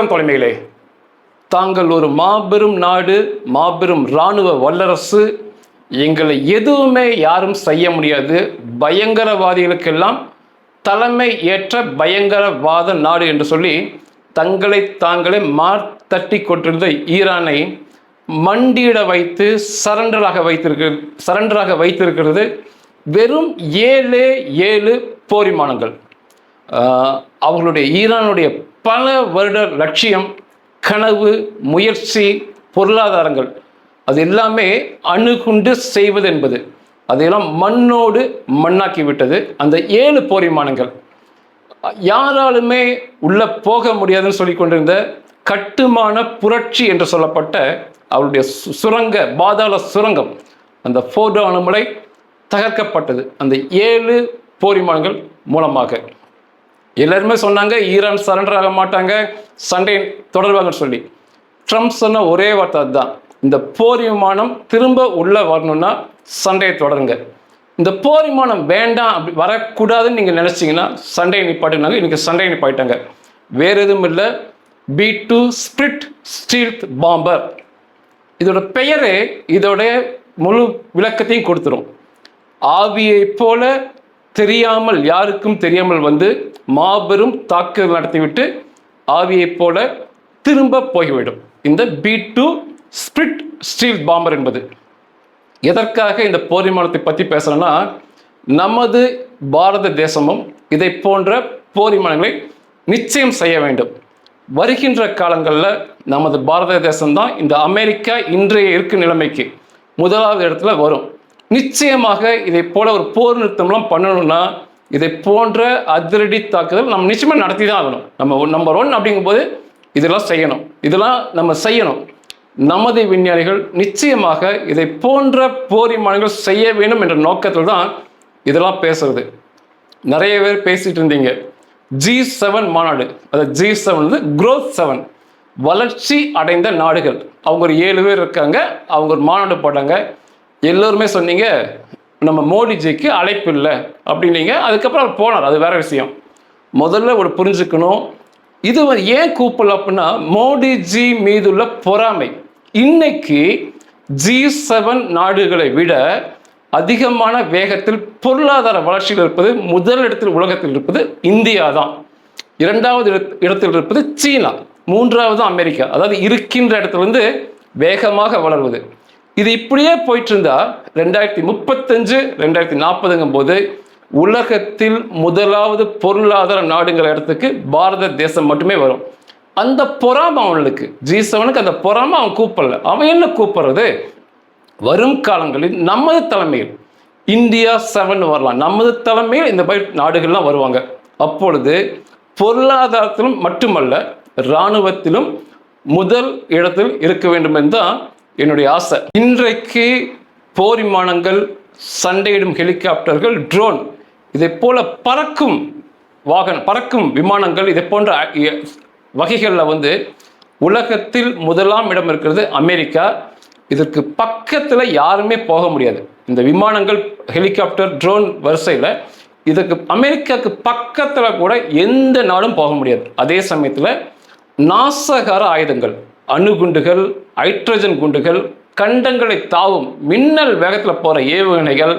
வணக்கம் தொலைமைகளே தாங்கள் ஒரு மாபெரும் நாடு மாபெரும் இராணுவ வல்லரசு. எங்களை எதுவுமே யாரும் செய்ய முடியாது. பயங்கரவாதிகளுக்கெல்லாம் தலைமை ஏற்ற பயங்கரவாத நாடு என்று சொல்லி தங்களை தாங்களே மார்த்தட்டி கொண்டிருந்த ஈரானை மண்டியிட வைத்து சரண்டராக வைத்திருக்க சரண்டராக வைத்திருக்கிறது. வெறும் ஏழு ஏழு போரிமானங்கள். அவர்களுடைய ஈரானுடைய பல வருட லட்சியம் கனவு முயற்சி பொருளாதாரங்கள். அது எல்லாமே அணுகுண்டு செய்வது என்பது. அதையெல்லாம் மண்ணோடு மண்ணாக்கி விட்டது. அந்த ஏழு போரிமானங்கள். யாராலுமே உள்ளே போக முடியாதுன்னு சொல்லி கொண்டிருந்த கட்டுமான புரட்சி என்று சொல்லப்பட்ட அவருடைய சு- சுரங்க பாதாள சுரங்கம். அந்த ஃபோர்டோ அணுமுறை தகர்க்கப்பட்டது. அந்த ஏழு போரிமானங்கள் மூலமாக. எல்லாருமே சொன்னாங்க ஈரான் சரண்டர் ஆக மாட்டாங்க சண்டை தொடர்வாங்கன்னு சொல்லி. ட்ரம்ப் சொன்ன ஒரே வார்த்தை அதுதான். இந்த போர் விமானம் திரும்ப உள்ளே வரணும்னா சண்டையை தொடருங்க. இந்த போர் விமானம் வேண்டாம் அப்படி வரக்கூடாதுன்னு நீங்கள் நினச்சிங்கன்னா சண்டையை நிப்பாட்டினாங்க இன்றைக்கி சண்டையை நிப்பாட்டிட்டாங்க. வேற எதுவும் இல்லை. B two Spirit stealth bomber. இதோட பெயரே இதோட முழு விளக்கத்தையும் கொடுத்துரும். ஆவியை போல தெரியாமல் யாருக்கும் தெரியாமல் வந்து மாபெரும் தாக்குதல் நடத்திவிட்டு ஆவியைப் போல திரும்ப போய்விடும். இந்த B two Spirit stealth bomber என்பது. எதற்காக இந்த போர் விமானத்தை பற்றி பேசுகிறேன்னா நமது பாரத தேசமும் இதை போன்ற போர் விமானங்களை நிச்சயம் செய்ய வேண்டும். வருகின்ற காலங்களில் நமது பாரத தேசம்தான் இந்த அமெரிக்கா இன்றைய இருக்கும் நிலைமைக்கு முதலாவது இடத்துல வரும். நிச்சயமாக இதை போல ஒரு போர் நிறுத்தம்லாம் பண்ணணும்னா இதை போன்ற அதிரடி தாக்குதல் நம்ம நிச்சயமாக நடத்தி தான் ஆகணும். நம்ம நம்பர் ஒன் அப்படிங்கும்போது இதெல்லாம் செய்யணும். இதெல்லாம் நம்ம செய்யணும். நமது விஞ்ஞானிகள் நிச்சயமாக இதை போன்ற போர் விமானங்கள் செய்ய வேண்டும் என்ற நோக்கத்தில் தான் இதெல்லாம் பேசுறது. நிறைய பேர் பேசிட்டு இருந்தீங்க. ஜி செவன் மாநாடு. அதாவது ஜி செவன் வந்து குரோத் செவன் வளர்ச்சி அடைந்த நாடுகள். அவங்க ஒரு ஏழு பேர் இருக்காங்க. அவங்க ஒரு மாநாடு போட்டாங்க. எல்லோருமே சொன்னீங்க நம்ம மோடிஜிக்கு அழைப்பு இல்லை அப்படின்னீங்க அதுக்கப்புறம் அவர் போனார். அது வேற விஷயம். முதல்ல ஒரு புரிஞ்சுக்கணும் இது ஏன் கூப்பல் அப்படின்னா மோடிஜி மீதுள்ள பொறாமை. இன்னைக்கு ஜி செவன் நாடுகளை விட அதிகமான வேகத்தில் பொருளாதார வளர்ச்சியில் இருப்பது முதல் இடத்தில் உலகத்தில் இருப்பது இந்தியா தான். இரண்டாவது இடத்- இடத்தில் இருப்பது சீனா. மூன்றாவது அமெரிக்கா. அதாவது இருக்கின்ற இடத்துல இருந்து வேகமாக வளர்வது. இது இப்படியே போயிட்டு இருந்தா ரெண்டாயிரத்தி முப்பத்தஞ்சு ரெண்டாயிரத்தி நாற்பதுங்கும் போது உலகத்தில் முதலாவது பொருளாதார நாடுங்கிற இடத்துக்கு பாரத தேசம் மட்டுமே வரும். அந்த பொறாமை அவனுக்கு ஜி செவனுக்கு அந்த பொறாமை அவன் கூப்பிடல. அவன் என்ன கூப்பிடுறது? வரும் காலங்களில் நமது தலைமையில் இந்தியா செவன் வரலாம். நமது தலைமையில் இந்த மாதிரி நாடுகள்லாம் வருவாங்க. அப்பொழுது பொருளாதாரத்திலும் மட்டுமல்ல இராணுவத்திலும் முதல் இடத்தில் இருக்க வேண்டும் என்றுதான் என்னுடைய ஆசை. இன்றைக்கு போர் விமானங்கள் சண்டையிடும் ஹெலிகாப்டர்கள் ட்ரோன் இதை போல பறக்கும் வாகனம் பறக்கும் விமானங்கள் இதை போன்ற வகைகளில் வந்து உலகத்தில் முதலாம் இடம் இருக்கிறது அமெரிக்கா. இதற்கு பக்கத்தில் யாருமே போக முடியாது. இந்த விமானங்கள் ஹெலிகாப்டர் ட்ரோன் வரிசையில் இதுக்கு அமெரிக்காவுக்கு பக்கத்தில் கூட எந்த நாடும் போக முடியாது. அதே சமயத்தில் நாசகார ஆயுதங்கள் அணுகுண்டுகள் ஹைட்ரஜன் குண்டுகள் கண்டங்களை தாவும் மின்னல் வேகத்தில் போகிற ஏவுகணைகள்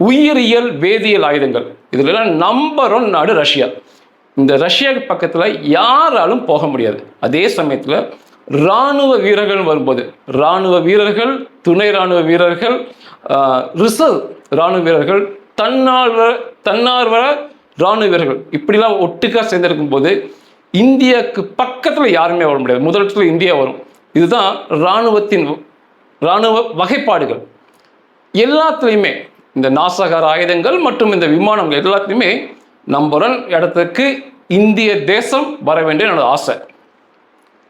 உயிரியல் வேதியியல் ஆயுதங்கள். இதுலலாம் நம்பர் ஒன் நாடு ரஷ்யா. இந்த ரஷ்யா பக்கத்தில் யாராலும் போக முடியாது. அதே சமயத்தில் இராணுவ வீரர்கள் வரும்போது இராணுவ வீரர்கள் துணை இராணுவ வீரர்கள் ரிசர்வ் இராணுவ வீரர்கள் தன்னார்வ தன்னார்வ இராணுவ வீரர்கள் இப்படிலாம் ஒட்டுக்காக சேர்ந்திருக்கும் போது இந்தியாவுக்கு பக்கத்தில் யாருமே வர முடியாது. முதலிடத்தில் இந்தியா வரும். இதுதான் இராணுவத்தின் இராணுவ வகைப்பாடுகள். எல்லாத்துலேயுமே இந்த நாசகர் ஆயுதங்கள் மற்றும் இந்த விமானங்கள் எல்லாத்துலேயுமே நம்பர் ஒன் இடத்துக்கு இந்திய தேசம் வர வேண்டிய என்னோட ஆசை.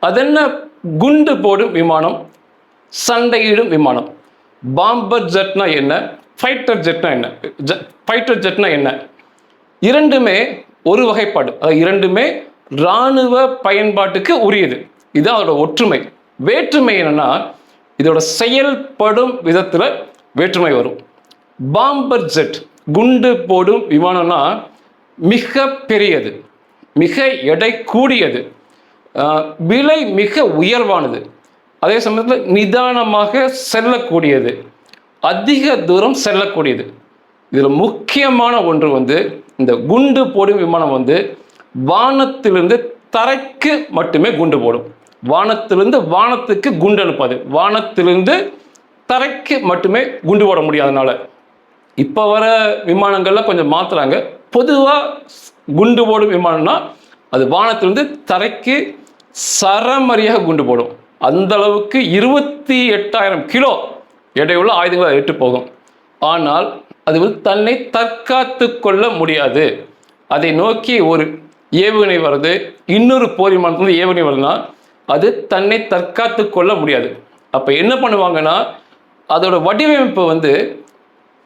அது என்ன? குண்டு போடும் விமானம் சண்டையிடும் விமானம். பாம்பர் ஜெட்னா என்ன? ஃபைட்டர் ஜெட்னா என்ன? ஃபைட்டர் ஜெட்னா என்ன? இரண்டுமே ஒரு வகைப்பாடு. அதாவது இரண்டுமே இராணுவ பயன்பாட்டுக்கு உரியது. இது அதோட ஒற்றுமை. வேற்றுமை என்னன்னா இதோட செயல்படும் விதத்தில் வேற்றுமை வரும். பாம்பர் ஜெட் குண்டு போடும் விமானம்னா மிக பெரியது. மிக எடை கூடியது. விலை மிக உயர்வானது. அதே சமயத்தில் நிதானமாக செல்லக்கூடியது. அதிக தூரம் செல்லக்கூடியது. இதில் முக்கியமான ஒன்று வந்து இந்த குண்டு போடும் விமானம் வந்து வானத்திலிருந்து தரைக்கு மட்டுமே குண்டு போடும். வானத்திலிருந்து வானத்துக்கு குண்டு அனுப்பாது. வானத்திலிருந்து தரைக்கு மட்டுமே குண்டு போட முடியாதனால. இப்போ வர விமானங்கள்லாம் கொஞ்சம் மாற்றுறாங்க பொதுவாக குண்டு போடும் விமானம்னா அது வானத்திலிருந்து தரைக்கு சரமரியாக குண்டு போடும். அந்த அளவுக்கு இருபத்தி எட்டாயிரம் கிலோ எடையுள்ள ஆயுதங்களை எட்டு போகும். ஆனால் அது வந்து தன்னை தற்காத்து கொள்ள முடியாது. அதை நோக்கி ஒரு ஏவுகணை வருது இன்னொரு போர் விமானத்துல ஏவுகணை வருதுன்னா அது தன்னை தற்காத்து கொள்ள முடியாது. அப்போ என்ன பண்ணுவாங்கன்னா அதோட வடிவமைப்பு வந்து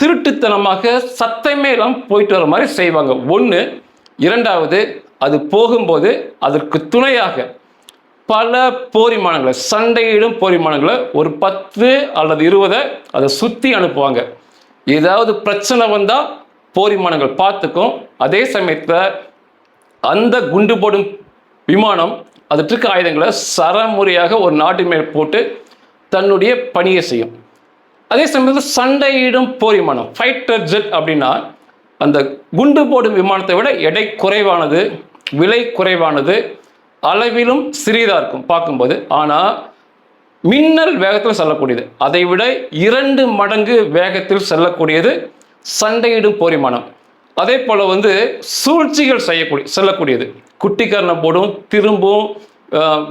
திருட்டுத்தனமாக சத்தமே இல்லாமல் போயிட்டு வர மாதிரி செய்வாங்க. ஒன்று இரண்டாவது அது போகும்போது அதற்கு துணையாக பல போரிமானங்களை சண்டையிடும் போரிமானங்களை ஒரு பத்து அல்லது இருபதை அதை சுற்றி அனுப்புவாங்க. ஏதாவது பிரச்சனை வந்தால் போரிமானங்கள் பார்த்துக்கும். அதே சமயத்தில் அந்த குண்டு போடும் விமானம் அதற்கு ஆயுதங்களை சரமுறையாக ஒரு நாட்டு மேல் போட்டு தன்னுடைய பணியை செய்யும். அதே சமயத்தில் சண்டையிடும் போர் விமானம் ஃபைட்டர் ஜெட் அப்படின்னா அந்த குண்டு போடும் விமானத்தை விட எடை குறைவானது விலை குறைவானது அளவிலும் சிறியதாக இருக்கும் பார்க்கும்போது. ஆனால் மின்னல் வேகத்தில் செல்லக்கூடியது. அதை விட இரண்டு மடங்கு வேகத்தில் செல்லக்கூடியது சண்டையிடும் போர் விமானம். அதே போல் வந்து சூழ்ச்சிகள் செய்யக்கூடிய செல்லக்கூடியது. குட்டிக்கரணை போடும் திரும்பும்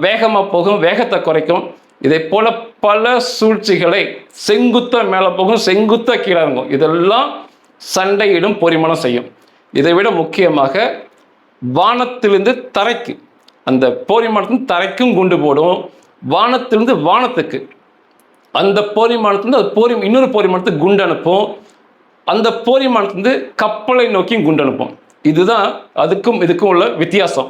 வேகமாக போகும் வேகத்தை குறைக்கும். இதை போல பல சூழ்ச்சிகளை செங்குத்த மேலே போகும் செங்குத்த கீழே இறங்கும். இதெல்லாம் சண்டையிடும் பொறிமணம் செய்யும். இதை விட முக்கியமாக வானத்திலிருந்து தரைக்கு அந்த போரிமானத்தின் தரைக்கும் குண்டு போடும். வானத்திலிருந்து வானத்துக்கு அந்த போரிமானத்திலிருந்து அது போரி இன்னொரு போரிமானத்துக்கு குண்டு அனுப்பும். அந்த போரிமானத்திலிருந்து கப்பலை நோக்கியும் குண்டு அனுப்பும் இதுதான் அதுக்கும் இதுக்கும் உள்ள வித்தியாசம்.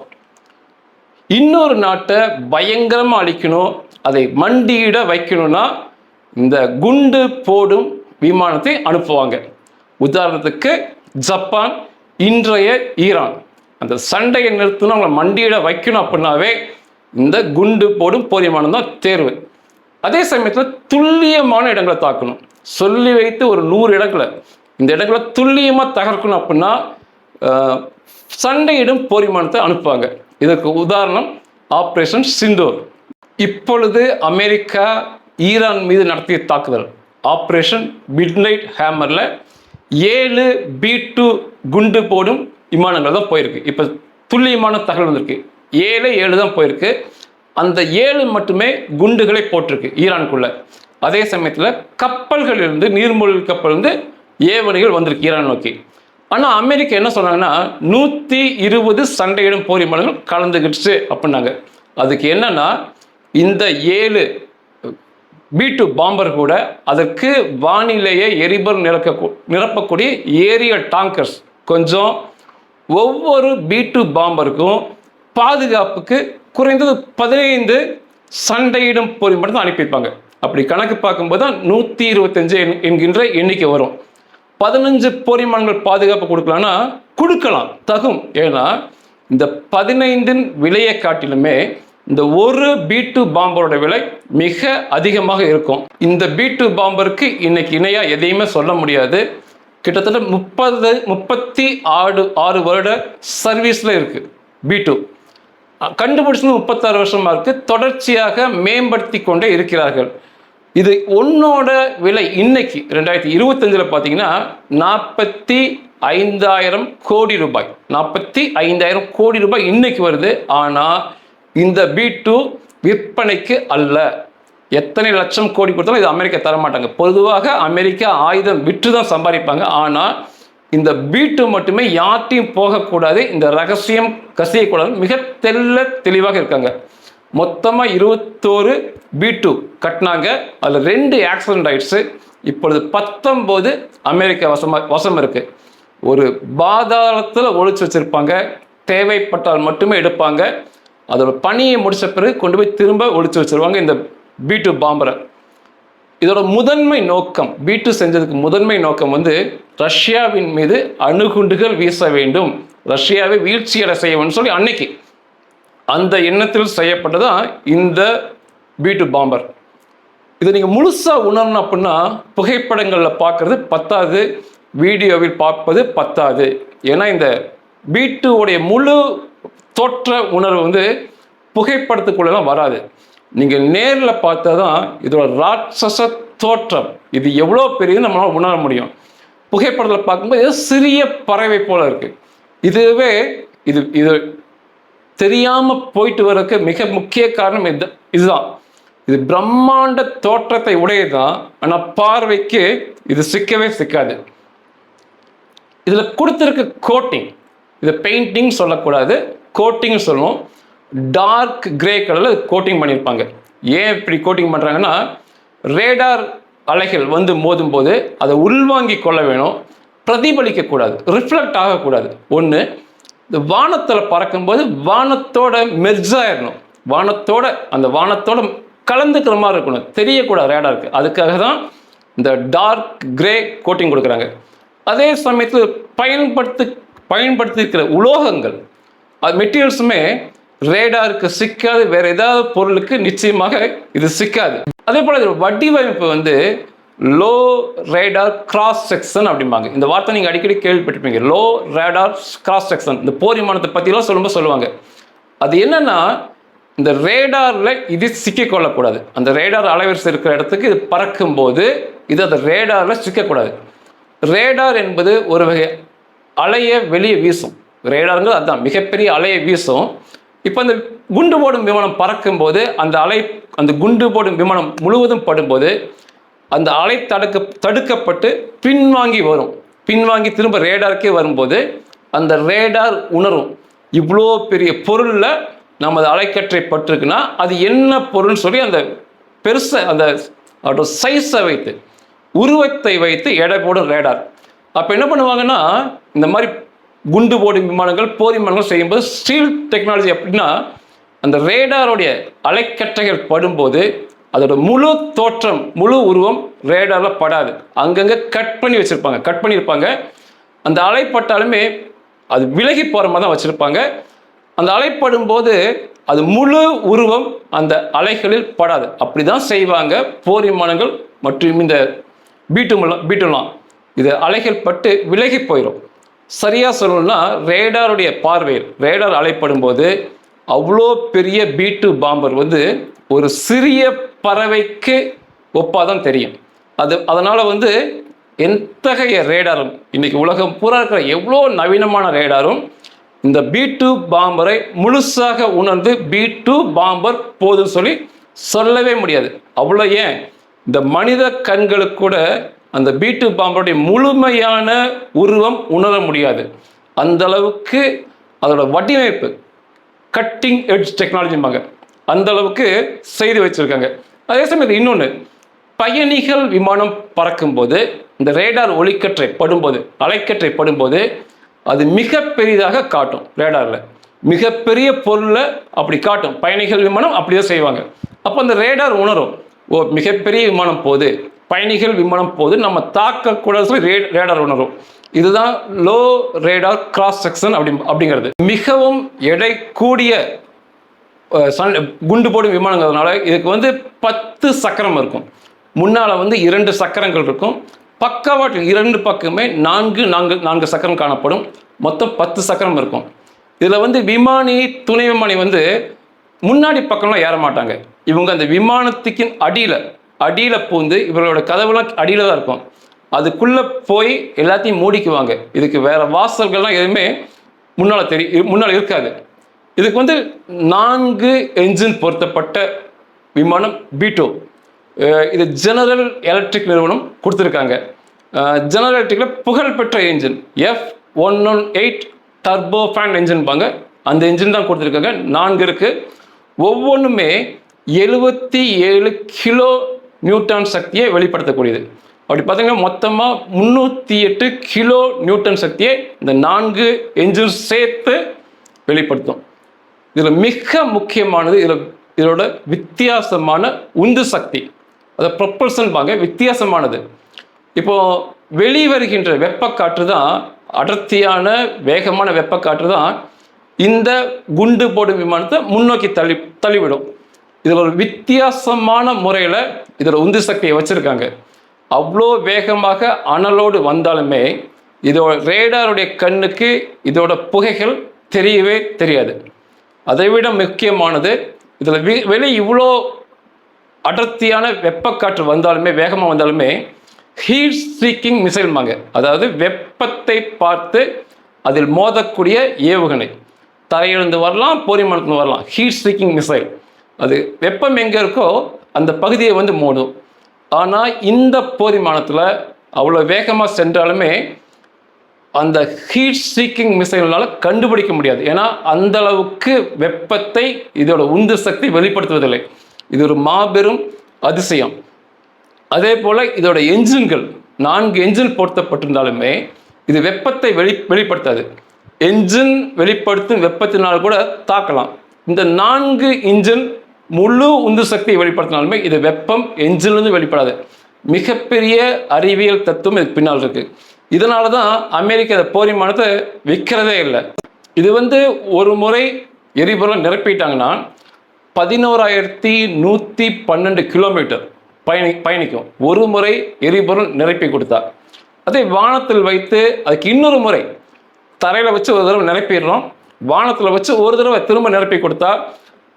இன்னொரு நாட்டை பயங்கரமாக அழிக்கணும் அதை மண்டியிட வைக்கணும்னா இந்த குண்டு போடும் விமானத்தை அனுப்புவாங்க. உதாரணத்துக்கு ஜப்பான் இன்றைய ஈரான். அந்த சண்டையை நிறுத்தணும் அவங்களை மண்டியிட வைக்கணும் அப்படின்னாவே இந்த குண்டு போடும் போதியமானம் தான் தேர்வு. அதே சமயத்தில் துல்லியமான இடங்களை தாக்கணும். சொல்லி வைத்து ஒரு நூறு இடங்களை. இந்த இடங்களை துல்லியமாக தகர்க்கணும் அப்படின்னா சண்டையிடும் போரிமானத்தை அனுப்புவாங்க. இதற்கு உதாரணம் ஆப்ரேஷன் சிந்தூர் இப்பொழுது அமெரிக்கா ஈரான் மீது நடத்திய தாக்குதல் ஆப்ரேஷன் மிட்நைட் ஹேமரில் ஏழு பி டூ குண்டு போடும் விமானங்கள் தான் போயிருக்கு. இப்போ துல்லியமான தகவல் வந்திருக்கு. ஏழு ஏழு தான் போயிருக்கு. அந்த ஏழு மட்டுமே குண்டுகளை போட்டிருக்கு ஈரானுக்குள்ள. அதே சமயத்தில் கப்பல்களிலிருந்து நீர்மூழ்கி கப்பல் இருந்து ஏவனைகள் வந்திருக்கு ஈரான் நோக்கி. ஆனால் அமெரிக்கா என்ன சொன்னாங்கன்னா நூற்றி இருபது சண்டையிடும் போர் விமானங்கள் கலந்துக்கிடுச்சு அப்படின்னாங்க. அதுக்கு என்னன்னா இந்த ஏழு பி டூ பாம்பர் கூட அதற்கு வானிலையை எரிபொருள் நிரக்க நிரப்பக்கூடிய ஏரியல் டாங்கர்ஸ் கொஞ்சம் ஒவ்வொரு பி டூ பாம்பருக்கும் பாதுகாப்புக்கு குறைந்தது பதினைந்து சண்டையிடும் போர் மட்டும் தான் அனுப்பியிருப்பாங்க அப்படி கணக்கு பார்க்கும்போது தான் நூற்றி இருபத்தஞ்சு என்கின்ற எண்ணிக்கை வரும். பதினஞ்சு போரிமான்கள் பாதுகாப்பு கொடுக்கலாம்னா கொடுக்கலாம் தகும். ஏன்னா இந்த பதினைந்தின் விலையை காட்டிலுமே இந்த ஒரு பி டூ பாம்பரோட விலை மிக அதிகமாக இருக்கும். இந்த பி டூ பாம்பருக்கு இன்னைக்கு இணையாக எதையுமே சொல்ல முடியாது. கிட்டத்தட்ட முப்பது முப்பத்தி ஆறு ஆறு வருட சர்வீஸில் இருக்கு பி டூ கண்டுபிடிச்சது முப்பத்தாறு வருஷமா இருக்கு. தொடர்ச்சியாக மேம்படுத்தி கொண்டே இருக்கிறார்கள். இது ஒன்னோட விலை இன்னைக்கு ரெண்டாயிரத்தி இருபத்தஞ்சில் பார்த்தீங்கன்னா நாற்பத்தி ஐந்தாயிரம் கோடி ரூபாய். நாற்பத்தி ஐந்தாயிரம் கோடி ரூபாய் இன்னைக்கு வருது. ஆனால் இந்த பி டூ விற்பனைக்கு அல்ல. எத்தனை லட்சம் கோடி கொடுத்தாலும் இது அமெரிக்கா தர மாட்டாங்க பொதுவாக அமெரிக்கா ஆயுதம் விற்று தான் சம்பாதிப்பாங்க. ஆனால் இந்த பீட்டு மட்டுமே யார்ட்டையும் போகக்கூடாது. இந்த ரகசியம் கசியக்கூடாது மிக தெல்ல தெளிவாக இருக்காங்க. மொத்தமாக இருபத்தோரு பி டூ கட்டினாங்க. அதில் ரெண்டு ஆக்சிடென்ட் ஆயிடுச்சு. இப்பொழுது பத்தொம்போது அமெரிக்கா வசமாக வசம் இருக்குது ஒரு பாதாளத்தில் ஒழிச்சு வச்சுருப்பாங்க. தேவைப்பட்டால் மட்டுமே எடுப்பாங்க. அதோட பணியை முடித்த பிறகு கொண்டு போய் திரும்ப ஒழிச்சு வச்சிருவாங்க இந்த பி டூ பாம்பரை. இதோட முதன்மை நோக்கம் பி டூ செஞ்சதுக்கு முதன்மை நோக்கம் வந்து ரஷ்யாவின் மீது அணுகுண்டுகள் வீச வேண்டும். ரஷ்யாவை வீழ்ச்சியடை செய்ய சொல்லி அன்னைக்கு அந்த எண்ணத்தில் செய்யப்பட்டதான் இந்த பீட்டு பாம்பர். இதை நீங்கள் முழுசாக உணரணும் அப்படின்னா புகைப்படங்களில் பார்க்குறது பத்தாது வீடியோவில் பார்ப்பது பத்தாது. ஏன்னா இந்த பீட்டுவோடைய முழு தோற்ற உணர்வு வந்து புகைப்படத்துக்குள்ளெல்லாம் வராது. நீங்கள் நேரில் பார்த்தா தான் இதோட ராட்சச தோற்றம் இது எவ்வளோ பெரியது நம்மளால் உணர முடியும். புகைப்படத்தில் பார்க்கும்போது சிறிய பறவை போல இருக்குது இதுவே இது இது தெரியாமல் போயிட்டு வர்றதுக்கு மிக முக்கிய காரணம் இது இதுதான். இது பிரம்மாண்ட தோற்றத்தை உடையதுதான் ஆனால் பார்வைக்கு இது சிக்கவே சிக்காது. இதில் கொடுத்துருக்க கோட்டிங் இது பெயிண்டிங் சொல்லக்கூடாது. கோட்டிங் சொல்லணும் டார்க் கிரே கலரில் கோட்டிங் பண்ணியிருப்பாங்க ஏன் இப்படி கோட்டிங் பண்ணுறாங்கன்னா ரேடார் அலைகள் வந்து மோதும் போது அதை உள்வாங்கி கொள்ள வேணும். பிரதிபலிக்கக்கூடாது. ரிஃப்ளெக்ட் ஆகக்கூடாது. ஒன்று இந்த வானத்தில் பறக்கும்போது வானத்தோட மெர்ஜ் ஆயிடணும் வானத்தோட அந்த வானத்தோட கலந்துக்கிற மாதிரி இருக்கணும். தெரியக்கூடாது ரேடாருக்கு அதுக்காக தான் இந்த டார்க் கிரே கோட்டிங் கொடுக்குறாங்க. அதே சமயத்தில் பயன்படுத்தி பயன்படுத்தியிருக்கிற உலோகங்கள் அது மெட்டீரியல்ஸுமே ரேடாருக்கு சிக்காது. வேறு ஏதாவது பொருளுக்கு நிச்சயமாக இது சிக்காது. அதே போல் இதோட வடிவமைப்பு வந்து லோ ரேடார் கிராஸ் செக்ஷன் அப்படிம்பாங்க. இந்த வார்த்தை நீங்கள் அடிக்கடி கேள்விப்பட்டிருப்பீங்க. லோ ரேடார் கிராஸ் செக்ஷன் இந்த போர் விமானத்தை பற்றிலாம் சொல்லும்போது சொல்லுவாங்க. அது என்னென்னா இந்த ரேடாரில் இது சிக்கிக்கொள்ளக்கூடாது. அந்த ரேடார் அலைவரிசை இருக்கிற இடத்துக்கு இது பறக்கும்போது இது அந்த ரேடாரில் சிக்கக்கூடாது. ரேடார் என்பது ஒரு வகை அலையை வெளியே வீசும். ரேடாருங்கிறது அதுதான் மிகப்பெரிய அலையை வீசும். இப்போ அந்த குண்டு போடும் விமானம் பறக்கும்போது அந்த அலை அந்த குண்டு போடும் விமானம் முழுவதும் படும்போது அந்த அலை தடுக்க தடுக்கப்பட்டு பின்வாங்கி வரும். பின்வாங்கி திரும்ப ரேடாருக்கே வரும்போது அந்த ரேடார் உணரும். இவ்வளோ பெரிய பொருளில் நமது அலைக்கற்றை பட்டிருக்குன்னா அது என்ன பொருள்னு சொல்லி அந்த பெருசை அந்த அதோட சைஸை வைத்து உருவத்தை வைத்து எடை போடும் ரேடார். அப்போ என்ன பண்ணுவாங்கன்னா இந்த மாதிரி குண்டு போடும் விமானங்கள் போர் விமானங்கள் செய்யும்போது ஸ்டீல் டெக்னாலஜி அப்படின்னா அந்த ரேடாருடைய அலைக்கற்றைகள் படும்போது அதோட முழு தோற்றம் முழு உருவம் ரேடாரில் படாது. அங்கங்கே கட் பண்ணி வச்சுருப்பாங்க கட் பண்ணியிருப்பாங்க அந்த அலைப்பட்டாலுமே அது விலகி போகிற மாதிரி தான் வச்சுருப்பாங்க. அந்த அலைப்படும் போது அது முழு உருவம் அந்த அலைகளில் படாது. அப்படி தான் செய்வாங்க போர் விமானங்கள் மற்றும் இந்த பீட்டுமெல்லாம் பீட்டுலாம் இது அலைகள் பட்டு விலகி போயிடும் சரியாக சொல்லணும்னா ரேடாருடைய பார்வையில் ரேடார் அலைப்படும் போது அவ்வளோ பெரிய பீட்டு பாம்பர் வந்து ஒரு சிறிய பறவைக்கு ஒப்பாக தான் தெரியும். அது அதனால் வந்து எத்தகைய ரேடாரும் இன்றைக்கி உலகம் பூரா இருக்கிற எவ்வளோ நவீனமான ரேடாரும் இந்த பி டூ பாம்பரை முழுசாக உணர்ந்து பி டூ பாம்பர் போதுன்னு சொல்லி சொல்லவே முடியாது. அவ்வளோ ஏன்? இந்த மனித கண்களுக்கு கூட அந்த பி டூ பாம்பருடைய முழுமையான உருவம் உணர முடியாது. அந்த அளவுக்கு அதோட வடிவமைப்பு கட்டிங் எட்ஜ் டெக்னாலஜிம்பாங்க அந்த அளவுக்கு செய்து வச்சிருக்காங்க. அதே சமயத்தில் இன்னொன்று பயணிகள் விமானம் பறக்கும்போது இந்த ரேடார் ஒளிக்கற்றை படும்போது அலைக்கற்றை படும்போது அது மிக பெரிதாக காட்டும் ரேடாரில் மிகப்பெரிய பொருளை அப்படி காட்டும். பயணிகள் விமானம் அப்படியே செய்வாங்க. அப்போ அந்த ரேடார் உணரும். ஓ மிகப்பெரிய விமானம் போகுது. பயணிகள் விமானம் போது நம்ம தாக்கக்கூடாது சொல்லி ரே ரேடார் உணரும். இதுதான் லோ ரேடார் கிராஸ் செக்ஷன் அப்படி அப்படிங்கிறது. மிகவும் எடை கூடிய சன் குண்டு போடும் விமானங்கிறதுனால இதுக்கு வந்து பத்து சக்கரம் இருக்கும். முன்னால் வந்து இரண்டு சக்கரங்கள் இருக்கும். பக்கவாட்டு இரண்டு பக்கமே நான்கு நான்கு நான்கு சக்கரம் காணப்படும். மொத்தம் பத்து சக்கரம் இருக்கும். இதில் வந்து விமானி துணை விமானி வந்து முன்னாடி பக்கம்லாம் ஏற மாட்டாங்க. இவங்க அந்த விமானத்துக்கின் அடியில் அடியில் பூந்து இவர்களோட கதவுலாம் அடியில் தான் இருக்கும். அதுக்குள்ளே போய் எல்லாத்தையும் மூடிக்குவாங்க. இதுக்கு வேறு வாசல்கள்லாம் எதுவுமே முன்னால் தெரி முன்னால் இருக்காது. இதுக்கு வந்து நான்கு என்ஜின் பொருத்தப்பட்ட விமானம் பீட்டோ இது ஜெனரல் எலக்ட்ரிக் நிறுவனம் கொடுத்துருக்காங்க. ஜெனரல் எலக்ட்ரிக்கில் புகழ்பெற்ற engine F one one eight turbofan என்ஜின்பாங்க அந்த என்ஜின் தான் கொடுத்துருக்காங்க. நான்கு இருக்கு. ஒவ்வொன்றுமே எழுபத்தி ஏழு கிலோ நியூட்டன் சக்தியை வெளிப்படுத்தக்கூடியது. அப்படி பார்த்தீங்கன்னா மொத்தமாக முந்நூற்றி எட்டு கிலோ நியூட்டன் சக்தியை இந்த நான்கு என்ஜின் சேர்த்து வெளிப்படுத்தும். இதில் மிக முக்கியமானது இதில் இதோட வித்தியாசமான உந்து சக்தி. அதை ப்ரொப்பல்சன் பாங்க வித்தியாசமானது. வெளி வெளிவருகின்ற வெப்பக்காற்று தான் அடர்த்தியான வேகமான வெப்பக்காற்று தான் இந்த குண்டு போடும் விமானத்தை முன்னோக்கி தள்ளி தள்ளிவிடும். இதில் ஒரு வித்தியாசமான முறையில் இதில் உந்து சக்தியை வச்சுருக்காங்க. அவ்வளோ வேகமாக அனலோடு வந்தாலுமே இதோட ரேடாருடைய கண்ணுக்கு இதோட புகைகள் தெரியவே தெரியாது. அதை விட முக்கியமானது இதில் வெ வெளி இவ்வளோ அடர்த்தியான வெப்பக்காற்று வந்தாலுமே வேகமாக வந்தாலுமே ஹீட் ஸ்ட்ரீக்கிங் மிசைல்மாங்க அதாவது வெப்பத்தை பார்த்து அதில் மோதக்கூடிய ஏவுகணை. தரையிலிருந்து வரலாம் போரிமானத்துலேருந்து வரலாம். ஹீட் ஸ்ட்ரீக்கிங் மிசைல் அது வெப்பம் எங்கே இருக்கோ அந்த பகுதியை வந்து மூடும் ஆனால் இந்த போரிமானத்தில் அவ்வளோ வேகமாக சென்றாலுமே அந்த ஹீட் ஸ்ட்ரீக்கிங் மிசைல்னால கண்டுபிடிக்க முடியாது. ஏன்னா அந்த அளவுக்கு வெப்பத்தை இதோட உந்து சக்தி வெளிப்படுத்துவதில்லை. இது ஒரு மாபெரும் அதிசயம். அதே போல் இதோட என்ஜின்கள் நான்கு என்ஜின் பொருத்தப்பட்டிருந்தாலுமே இது வெப்பத்தை வெளி வெளிப்படுத்தாது. என்ஜின் வெளிப்படுத்தும் வெப்பத்தினால் கூட தாக்கலாம். இந்த நான்கு இன்ஜின் முழு உந்து சக்தியை வெளிப்படுத்தினாலுமே இது வெப்பம் என்ஜின்லேருந்து வெளிப்படாது. மிகப்பெரிய அறிவியல் தத்துவம் இதுக்கு பின்னால் இருக்குது இதனால தான் அமெரிக்கா போரிமானத்தை விற்கிறதே இல்லை. இது வந்து ஒரு முறை எரிபொருளை நிரப்பிட்டாங்கன்னா பதினோராயிரத்தி நூற்றி பன்னெண்டு கிலோமீட்டர் பயணி பயணிக்கும். ஒரு முறை எரிபொருள் நிரப்பி கொடுத்தா. அதே வானத்தில் வைத்து அதுக்கு இன்னொரு முறை தரையில் வச்சு ஒரு தடவை நிரப்பிடுறோம் வானத்தில் வச்சு ஒரு தடவை திரும்ப நிரப்பி கொடுத்தா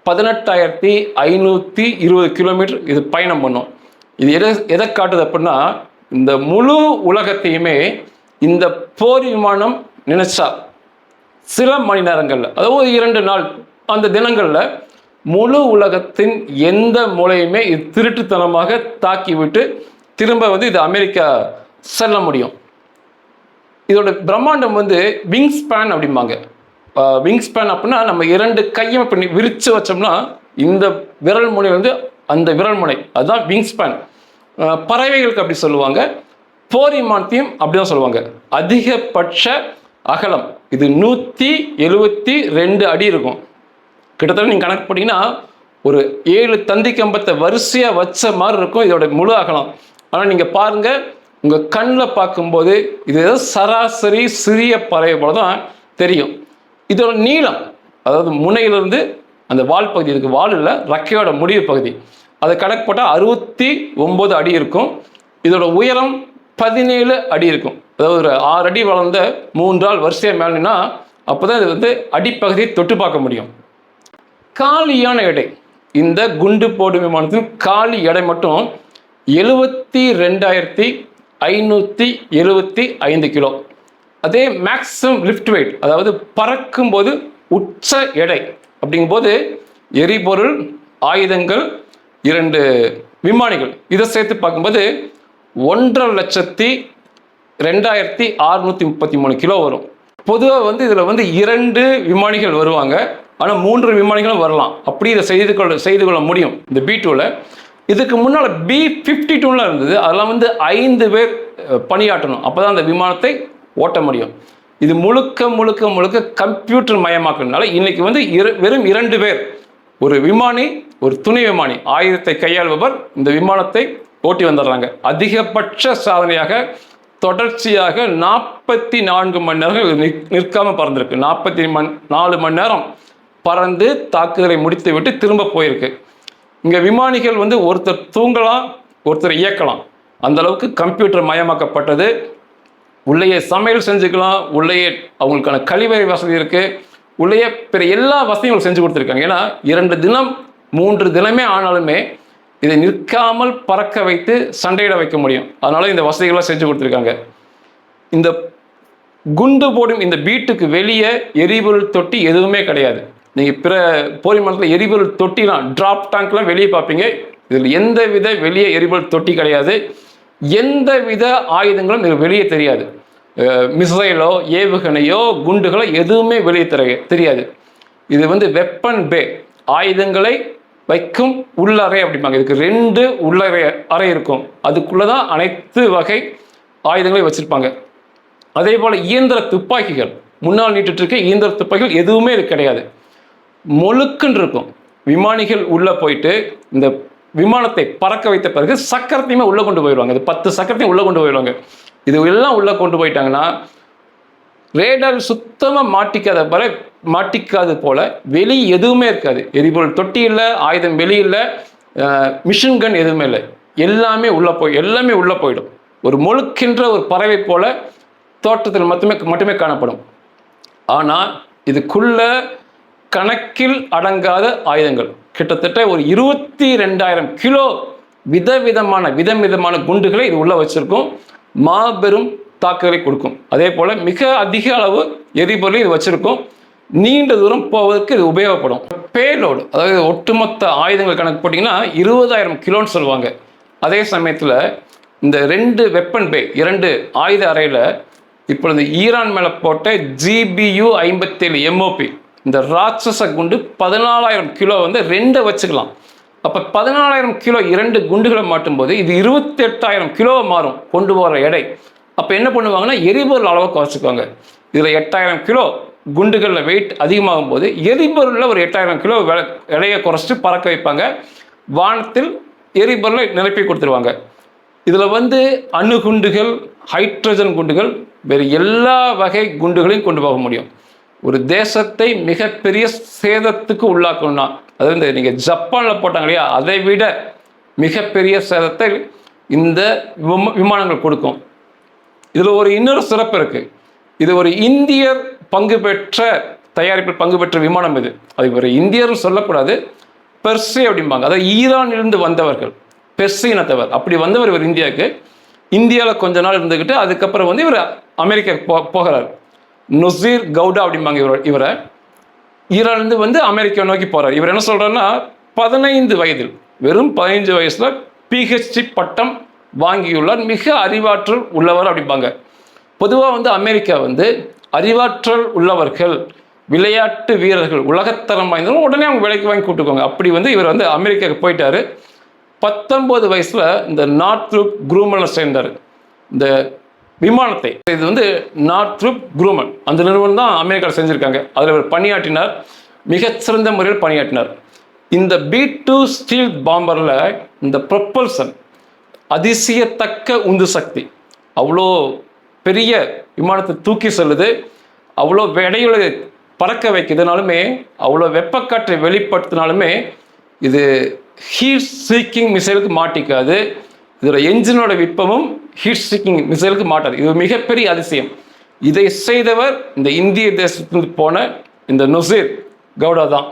பதினெட்டாயிரத்தி ஐநூற்றி இருபது கிலோமீட்டர் இது பயணம் பண்ணும். இது எதை எதை காட்டுது அப்படின்னா இந்த முழு உலகத்தையுமே இந்த போர் விமானம் நினைச்சா சில மணி நேரங்களில் அதாவது இரண்டு நாள் அந்த தினங்களில் முழு உலகத்தின் எந்த மூலையுமே இது திருட்டுத்தனமாக தாக்கிவிட்டு திரும்ப வந்து இது அமெரிக்கா செல்ல முடியும். இதோட பிரம்மாண்டம் வந்து விங் ஸ்பேன் அப்படிம்பாங்க. விங் ஸ்பேன் அப்படின்னா நம்ம இரண்டு கையும் பண்ணி விரித்து வச்சோம்னா இந்த விரல் முனை வந்து அந்த விரல் முனை அதுதான் விங் ஸ்பேன் பறவைகளுக்கு அப்படி சொல்லுவாங்க. போரிமான்தியம் அப்படிதான் சொல்லுவாங்க. அதிகபட்ச அகலம். இது நூற்றி எழுபத்தி ரெண்டு அடி இருக்கும். கிட்டத்தட்ட நீங்கள் கணக்கு பண்ணீங்கன்னா ஒரு ஏழு தந்தி கம்பத்தை வரிசையாக வச்ச மாதிரி இருக்கும் இதோட முழு அகலம். ஆனால் நீங்கள் பாருங்கள் உங்கள் கண்ணில் பார்க்கும்போது இது ஏதோ சராசரி சிறிய பறவை போல தான் தெரியும். இதோட நீளம் அதாவது முனையிலிருந்து அந்த வால் பகுதி இதுக்கு வால் இல்லை ரக்கையோட முடிவு பகுதி. அதை கணக்கு போட்டால் அறுபத்தி ஒம்பது அடி இருக்கும். இதோட உயரம் பதினேழு அடி இருக்கும். அதாவது ஒரு ஆறு அடி வளர்ந்த மூன்றால் வரிசையாக மேலினா அப்போ தான் இது வந்து அடிப்பகுதியை தொட்டு பார்க்க முடியும். காலியான எடை. இந்த குண்டு போடும் விமானத்தின் காலி எடை மட்டும் எழுபத்தி ரெண்டாயிரத்தி ஐநூற்றி எழுபத்தி ஐந்து கிலோ. அதே மேக்ஸிமம் லிஃப்ட் வெயிட் அதாவது பறக்கும்போது உச்ச எடை. அப்படிங்கும்போது எரிபொருள் ஆயுதங்கள் இரண்டு விமானிகள். இதை சேர்த்து பார்க்கும்போது ஒன்றரை லட்சத்தி ரெண்டாயிரத்தி அறுநூற்றி முப்பத்தி மூணு கிலோ வரும். பொதுவாக வந்து இதில் வந்து இரண்டு விமானிகள் வருவாங்க. ஆனால் மூன்று விமானிகளும் வரலாம். அப்படி இதை செய்து கொள்ள செய்து கொள்ள முடியும். இந்த பி டூவில் இதுக்கு முன்னால் பி ஃபிஃப்டி டூவில் இருந்தது. அதெல்லாம் வந்து ஐந்து பேர் பணியாற்றணும். அப்போ தான் அந்த விமானத்தை ஓட்ட முடியும். இது முழுக்க முழுக்க முழுக்க கம்ப்யூட்டர் மயமாக்குறதுனால இன்னைக்கு வந்து இரு வெறும் இரண்டு பேர் ஒரு விமானி ஒரு துணை விமானி ஆயுதத்தை கையாள்பவர் இந்த விமானத்தை ஓட்டி வந்துடுறாங்க. அதிகபட்ச சாதனையாக தொடர்ச்சியாக நாற்பத்தி நான்கு மணி நேரம் நிற் நிற்காம பறந்திருக்கு. நாற்பத்தி மண் நாலு மணி நேரம் பறந்து தாக்குதலை முடித்து விட்டு திரும்ப போயிருக்கு. இங்கே விமானிகள் வந்து ஒருத்தர் தூங்கலாம் ஒருத்தர் இயக்கலாம். அந்த அளவுக்கு கம்ப்யூட்டர் மயமாக்கப்பட்டது. உள்ளேயே சமையல் செஞ்சுக்கலாம் உள்ளேயே அவங்களுக்கான கழிவறை வசதி இருக்குது உள்ளேயே பிற எல்லா வசதியும் செஞ்சு கொடுத்துருக்காங்க. ஏன்னா இரண்டு தினம் மூன்று தினமே ஆனாலுமே இதை நிற்காமல் பறக்க வைத்து சண்டையிட வைக்க முடியும். அதனால இந்த வசதிகள்லாம் செஞ்சு கொடுத்துருக்காங்க. இந்த குண்டு போடும் இந்த வீட்டுக்கு வெளியே எரிபொருள் தொட்டி எதுவுமே கிடையாது. நீங்கள் பிற போர் எரிபொருள் தொட்டிலாம் டிராப் டேங்க்லாம் வெளியே பார்ப்பீங்க. இதில் எந்த வித வெளியே எரிபொருள் தொட்டி கிடையாது. எந்த வித ஆயுதங்களும் இது வெளியே தெரியாது. மிசைலோ ஏவுகணையோ குண்டுகளோ எதுவுமே வெளியே தெரிய தெரியாது. இது வந்து வெப்பன் பே ஆயுதங்களை வைக்கும் உள்ளறை அப்படிம்பாங்க. இதுக்கு ரெண்டு உள்ளறை அறை இருக்கும். அதுக்குள்ளே தான் அனைத்து வகை ஆயுதங்களையும் வச்சுருப்பாங்க. அதே போல் இயந்திர துப்பாக்கிகள் முன்னால் நீட்டுட்டு இருக்க இயந்திர துப்பாக்கிகள் எதுவுமே இது கிடையாது. மொழுக்குன்னு இருக்கும். விமானிகள் உள்ளே போயிட்டு இந்த விமானத்தை பறக்க வைத்த பிறகு சக்கரத்தையுமே உள்ளே கொண்டு போயிடுவாங்க. இது பத்து சக்கரத்தையும் உள்ளே கொண்டு போயிடுவாங்க. இது எல்லாம் உள்ளே கொண்டு போயிட்டாங்கன்னா ரேடார் சுத்தமாக மாட்டிக்காத போல மாட்டிக்காது போல வெளி எதுவுமே இருக்காது. எரிபொருள் தொட்டி இல்லை ஆயுதம் வெளியில் மிஷின் கன் எதுவுமே இல்லை. எல்லாமே உள்ளே போய் எல்லாமே உள்ளே போயிடும். ஒரு முழுக்கின்ற ஒரு பறவை போல தோட்டத்தில் மட்டுமே மட்டுமே காணப்படும். ஆனால் இதுக்குள்ள கணக்கில் அடங்காத ஆயுதங்கள். கிட்டத்தட்ட ஒரு இருபத்தி ரெண்டாயிரம் கிலோ விதவிதமான விதம் விதமான குண்டுகளை இது உள்ள வச்சிருக்கும். மாபெரும் தாக்குதலை கொடுக்கும். அதே போல் மிக அதிக அளவு எரிபொருளை இது வச்சிருக்கும். நீண்ட தூரம் போவதற்கு இது உபயோகப்படும். பேலோடு அதாவது ஒட்டுமொத்த ஆயுதங்கள் கணக்கு போட்டிங்கன்னா இருபதாயிரம் கிலோன்னு சொல்லுவாங்க. அதே சமயத்தில் இந்த ரெண்டு வெப்பன் பே இரண்டு ஆயுத அறையில் இப்பொழுது ஈரான் மேலே போட்ட ஜிபியு ஐம்பத்தேழு எம்ஓபி இந்த ராட்சச குண்டு பதினாலாயிரம் கிலோ வந்து ரெண்டை வச்சுக்கலாம். அப்போ பதினாலாயிரம் கிலோ இரண்டு குண்டுகளை மாட்டும்போது இது இருபத்தெட்டாயிரம் கிலோ மாறும் கொண்டு போகிற எடை. அப்போ என்ன பண்ணுவாங்கன்னா எரிபொருள் அளவை குறைச்சிக்குவாங்க. இதில் எட்டாயிரம் கிலோ குண்டுகளில் வெயிட் அதிகமாகும் போது எரிபொருளில் ஒரு எட்டாயிரம் கிலோ வில எடையை குறைச்சிட்டு பறக்க வைப்பாங்க. வானத்தில் எரிபொருளை நிரப்பி கொடுத்துருவாங்க. இதில் வந்து அணுகுண்டுகள் ஹைட்ரஜன் குண்டுகள் வேறு எல்லா வகை குண்டுகளையும் கொண்டு போக முடியும். ஒரு தேசத்தை மிகப்பெரிய சேதத்துக்கு உள்ளாக்கணும்னா அதாவது இந்த நீங்கள் ஜப்பானில் போட்டாங்க இல்லையா அதை விட மிகப்பெரிய சேதத்தை இந்த விம- விமானங்கள் கொடுக்கும். இதில் ஒரு இன்னொரு சிறப்பு இருக்கு. இது ஒரு இந்தியர் பங்கு பெற்ற தயாரிப்பில் பங்கு பெற்ற விமானம் இது. அது ஒரு இந்தியர் சொல்லக்கூடாது பெர்சி அப்படிம்பாங்க. அதாவது ஈரானிலிருந்து வந்தவர்கள் பெர்சி இனத்தவர். அப்படி வந்தவர் இவர் இந்தியாவுக்கு. இந்தியாவில் கொஞ்ச நாள் இருந்துக்கிட்டு அதுக்கப்புறம் வந்து இவர் அமெரிக்கா போ போகிறார். நுசீர் கவுடா அப்படிம்பாங்க இவர் இவரை. ஈரான்லேருந்து வந்து அமெரிக்கா நோக்கி போகிறார் இவர் என்ன சொல்கிறாருன்னா பதினைந்து வயதில் வெறும் பதினைஞ்சு வயசில் பிஹெச்டி பட்டம் வாங்கியுள்ளார். மிக அறிவாற்றல் உள்ளவர் அப்படிம்பாங்க. பொதுவாக வந்து அமெரிக்கா வந்து அறிவாற்றல் உள்ளவர்கள் விளையாட்டு வீரர்கள் உலகத்தரம் வாய்ந்தவங்க உடனே அவங்க விலைக்கு வாங்கி கூட்டுக்கோங்க அப்படி வந்து இவர் வந்து அமெரிக்காவுக்கு போயிட்டார். பத்தொம்போது வயசில் இந்த நார்த்ரூப் குரூமனில் சேர்ந்தார். இந்த விமானத்தை. இது வந்து நார்த்ரூப் குரூமன். அந்த நிறுவனம் தான் அமெரிக்காவில் செஞ்சுருக்காங்க. அதில் அவர் பணியாற்றினார். மிகச்சிறந்த முறையில் பணியாற்றினார். இந்த பி டூ ஸ்டீல் பாம்பரில் இந்த ப்ரொப்பல்சன் அதிசயத்தக்க உந்து சக்தி. அவ்வளோ பெரிய விமானத்தை தூக்கி செல்லுது. அவ்வளோ எடையுள்ள பறக்க வைக்கிறதுனாலுமே அவ்வளோ வெப்பக்காற்றை வெளிப்படுத்தினாலுமே இது ஹீட் சீக்கிங் மிசைலுக்கு மாட்டிக்காது. இதோட என்ஜினோட விற்பமும் ஹீட் ஸ்டிக்கிங் மிசைலுக்கு மாட்டாது இது மிகப்பெரிய அதிசயம். இதை செய்தவர் இந்த இந்திய தேசத்துக்கு போன இந்த நுசீர் கவுடா தான்.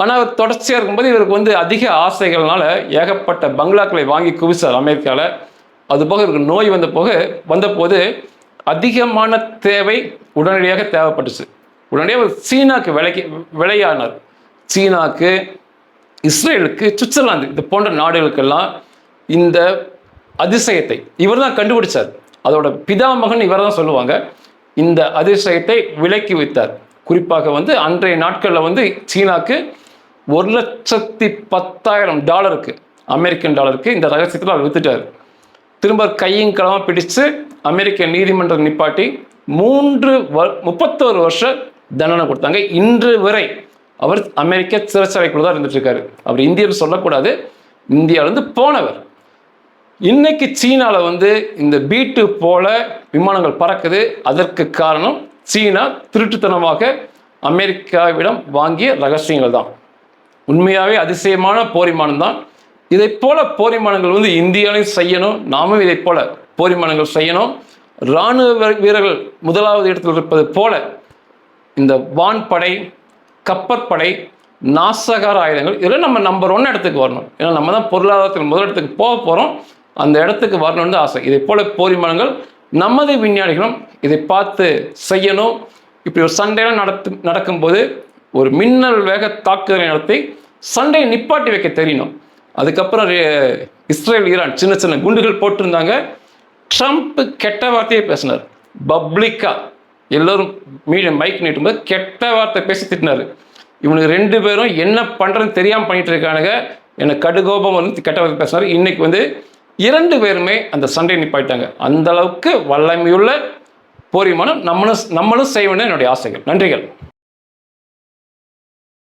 ஆனால் அவர் தொடர்ச்சியாக இருக்கும்போது இவருக்கு வந்து அதிக ஆசைகள்னால ஏகப்பட்ட பங்களாக்களை வாங்கி குவிச்சார் அமெரிக்காவில் அது போக இவருக்கு நோய் வந்த போக வந்தபோது அதிகமான தேவை உடனடியாக தேவைப்பட்டுச்சு. உடனடியாக அவர் சீனாக்கு விலைக்கு விலையானார். சீனாக்கு இஸ்ரேலுக்கு சுவிட்சர்லாந்து இது போன்ற நாடுகளுக்கெல்லாம் இந்த அதிசயத்தை இவர் தான் கண்டுபிடிச்சார். அதோட பிதாமகன் இவர் தான் சொல்லுவாங்க. இந்த அதிசயத்தை விலக்கி வைத்தார். குறிப்பாக வந்து அன்றைய நாட்களில் வந்து சீனாக்கு ஒரு லட்சத்தி பத்தாயிரம் டாலருக்கு அமெரிக்கன் டாலருக்கு இந்த ரகசியத்தில் அவர் வித்துட்டார். திரும்ப கையும் களமாக பிடிச்சு அமெரிக்க நீதிமன்றம் நிப்பாட்டி மூன்று வ முப்பத்தோரு வருஷம் தண்டனை கொடுத்தாங்க. இன்று வரை அவர் அமெரிக்க சிறைச்சாலைக்குள்ள தான் இருந்துட்டு இருக்காரு. அவர் இந்தியர் சொல்லக்கூடாது. இந்தியாவிலேருந்து போனவர். இன்னைக்கு சீனால வந்து இந்த பீட்டு போல விமானங்கள் பறக்குது. அதற்கு காரணம் சீனா திருட்டுத்தனமாக அமெரிக்காவிடம் வாங்கிய ரகசியங்கள் தான் உண்மையாகவே அதிசயமான போரிமானம் தான் இதை போல போரிமானங்கள் வந்து இந்தியாவிலையும் செய்யணும். நாமும் இதை போல போரிமானங்கள் செய்யணும். இராணுவ வீரர்கள் முதலாவது இடத்தில் இருப்பது போல இந்த வான்படை கப்பற்படை நாசகார ஆயுதங்கள் இதெல்லாம் நம்ம நம்பர் ஒன் இடத்துக்கு வரணும். ஏன்னா நம்ம தான் பொருளாதாரத்தில் முதல் இடத்துக்கு போக போகிறோம் அந்த இடத்துக்கு வரணும்னு ஆசை. இதை போல போரிமானங்கள் நமது விஞ்ஞானிகளும் இதை பார்த்து செய்யணும். இப்படி ஒரு சண்டையெல்லாம் நடத்து நடக்கும்போது ஒரு மின்னல் வேக தாக்குதலை நடத்தி சண்டையை நிப்பாட்டி வைக்க தெரியணும். அதுக்கப்புறம் இஸ்ரேல் ஈரான் சின்ன சின்ன குண்டுகள் போட்டிருந்தாங்க. ட்ரம்ப் கெட்ட வார்த்தையே பேசினார். பப்ளிக்காக எல்லோரும் மீடியம் மைக் நீட்டும்போது கெட்ட வார்த்தை பேசி திட்டினார். இவனுக்கு ரெண்டு பேரும் என்ன பண்ணுறதுன்னு தெரியாமல் பண்ணிட்டு இருக்கானுங்க. எனக்கு கடுகோபம் வந்து கெட்ட வார்த்தை பேசினார். இன்னைக்கு வந்து இரண்டு பேருமே அந்த சண்டையை நிப்பாட்டாங்க அந்த அளவுக்கு வல்லமையுள்ள போரிமானம் நம்மளும் நம்மளும் செய்வேன்னு என்னுடைய ஆசைகள். நன்றிகள்.